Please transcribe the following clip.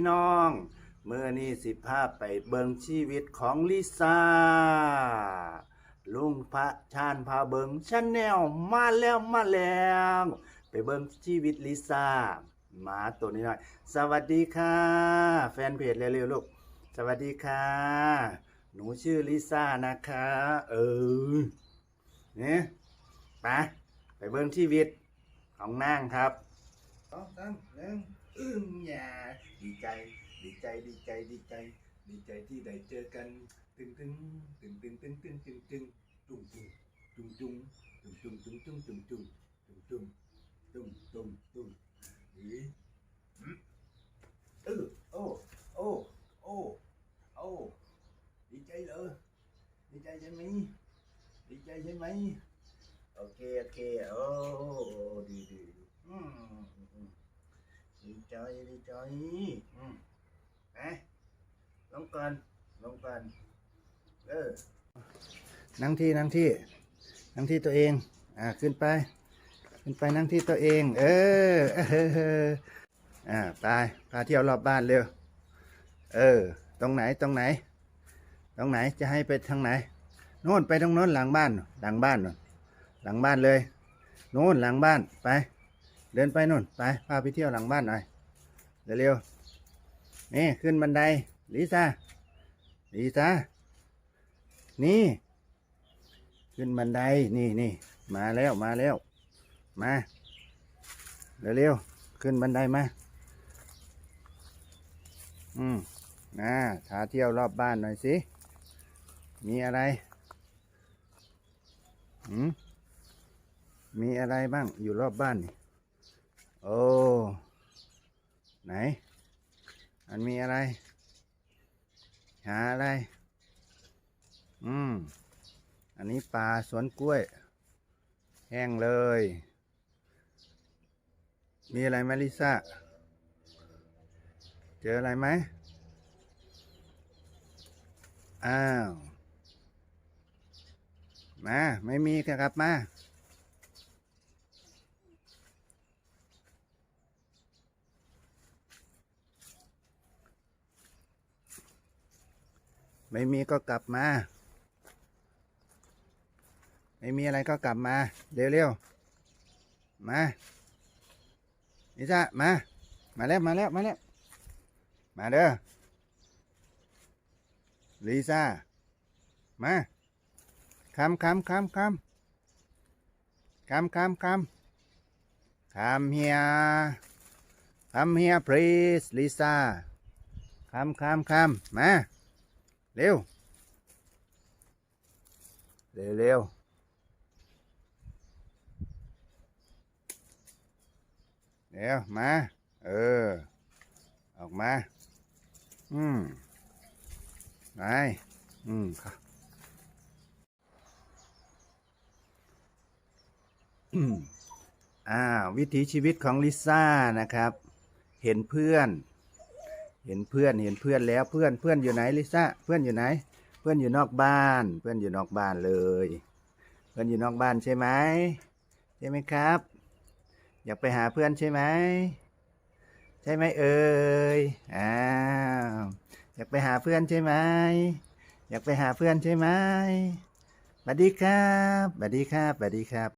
พี่น้องเมื่อนี้สิภาพไปเบิงชีวิตของลิซ่าลุงพระชาญพาเบิงชาแนลมาแล้วมาแล้ว ไปเบิงชีวิตลิซ่าหมาตัวนี้หน่อยสวัสดีค่ะ แฟนเพจเร็วๆลูก สวัสดีค่ะ หนูชื่อลิซ่านะคะ เออเนี่ยไปไปเบิงชีวิตของนางครับสองสามหนึ่ง อึ้งอย่าดีใจดีใจดีใจดีใจดีใจที่ได้เจอกันตึงตึงตึงตึงตึงตึงตึงตึงตุ้งตุ้งตุ้งตุ้งตุ้งตุ้งตุ้งตุ้งตุ้ ดีใจเหรอดีใจใช่ไหมดีใจใช่ไหมโอเคโอเคโอ้ดีดีดีอืมอืมอืมดีใจดีใจอืมไปลงก่อนลงก่อนเออนั่งที่นั่งที่นั่งที่ตัวเอง อ่าขึ้นไป ขึ้นไปนั่งที่ตัวเอง เออเอออ่าไปพาเที่ยวรอบบ้านเร็วเออ ตรงไหนตรงไหน ตรงไหนจะให้ไปทางไหนโน่นไปตรงโน้นหลังบ้าน หลังบ้านนู่นหลังบ้านเลยโน่นหลังบ้านไป เดินไปนู่นไปพาไปเที่ยวหลังบ้านหน่อยเร็วๆนี่ขึ้นบันไดลิซ่าลิซ่านี่ ขึ้นบันไดนี่นี่มาแล้วมาแล้ว มาเร็วๆขึ้นบันไดมาอืมนะพาเที่ยวรอบบ้านหน่อยสิ มีอะไรอืมมีอะไรบ้างอยู่รอบบ้านนี่ โอ้ ไหน มันมีอะไร หาอะไร อืม อันนี้ปลาสวนกล้วย แห้งเลย มีอะไรไหมลิซ่า เจออะไรไหม อ้าว มา ไม่มีก็กลับมา ไม่มีก็กลับมา ไม่มีอะไรก็กลับมา เร็วๆ มาลิซ่ามา มาแล้ว มาแล้ว มาแล้ว มาเด้อ ลิซ่า มาคำคำคำคำคำคำคำคำเฮียคำเฮีย please ลิซ่าคำคำคำมา เร็ว เร็วเร็วเร็วมา เออ ออกมา อืมไปอืมครับอืมอ่าวิถีชีวิตของลิซ่านะครับ เห็นเพื่อน เห็นเพื่อนเห็นเพื่อนแล้วเพื่อนเพื่อนอยู่ไหนลิซ่าเพื่อนอยู่ไหน เพื่อนอยู่นอกบ้าน เพื่อนอยู่นอกบ้านเลย เพื่อนอยู่นอกบ้านใช่ไหมใช่ไหมครับ อยากไปหาเพื่อนใช่ไหมใช่ไหมเอ่ยอ้าวอยากไปหาเพื่อนใช่ไหมอยากไปหาเพื่อนใช่ไหมสวัสดีครับสวัสดีครับสวัสดีครับ